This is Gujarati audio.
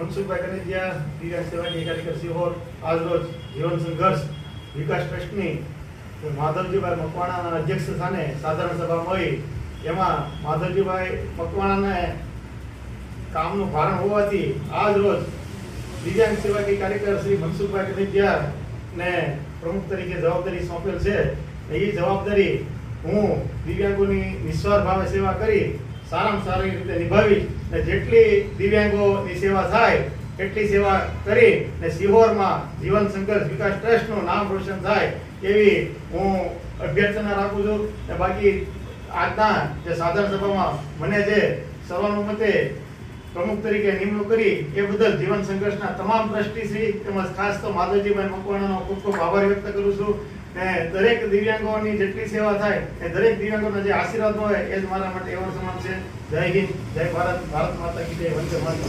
મનસુખભાઈ કનેજિયા દિવ્યાંગ સેવાની કાર્યકર સિહોર આજરોજ જીવન સંઘર્ષ વિકાસ ટ્રસ્ટની માધવજીભાઈ મકવાણાના અધ્યક્ષ સ્થાને સાધારણ સભા મળી. એમાં માધવજીભાઈ મકવાણાને કામનું ભારણ હોવાથી આજ રોજ દિવ્યાંગ સેવાકી કાર્યકર શ્રી મનસુખભાઈ કનેજિયા ને પ્રમુખ તરીકે જવાબદારી સોંપેલ છે. એ જવાબદારી હું દિવ્યાંગોની નિસ્વાર્થ ભાવે સેવા કરી સારામાં સારી રીતે નિભાવી ને જેટલી દિવ્યાંગોની સેવા થાય, એટલી સેવા કરી ને સિહોરમાં જીવન સંઘર્ષ વિકાસ ટ્રસ્ટનું નામ રોશન થાય એવી હું અભ્યર્થના રાખું છું. ને બાકી આજના જે સાધારણ સભામાં મને જે સર્વાનુમતે પ્રમુખ તરીકે નિમણૂક કરી એ બદલ જીવન સંઘર્ષના તમામ ટ્રસ્ટીશ્રી તેમજ ખાસ તો માધવજીભાઈ મકવાણાનો ખૂબ ખૂબ આભાર વ્યક્ત કરું છું. ને દરેક દિવ્યાંગોની જેટલી સેવા થાય, એ દરેક દિવ્યાંગોના જે આશીર્વાદ હોય, એ જ મારા માટે એવોર્ડ સમાન છે. જય હિન્દ, જય ભારત ભારત માતા કી જય, વંદે માતરમ.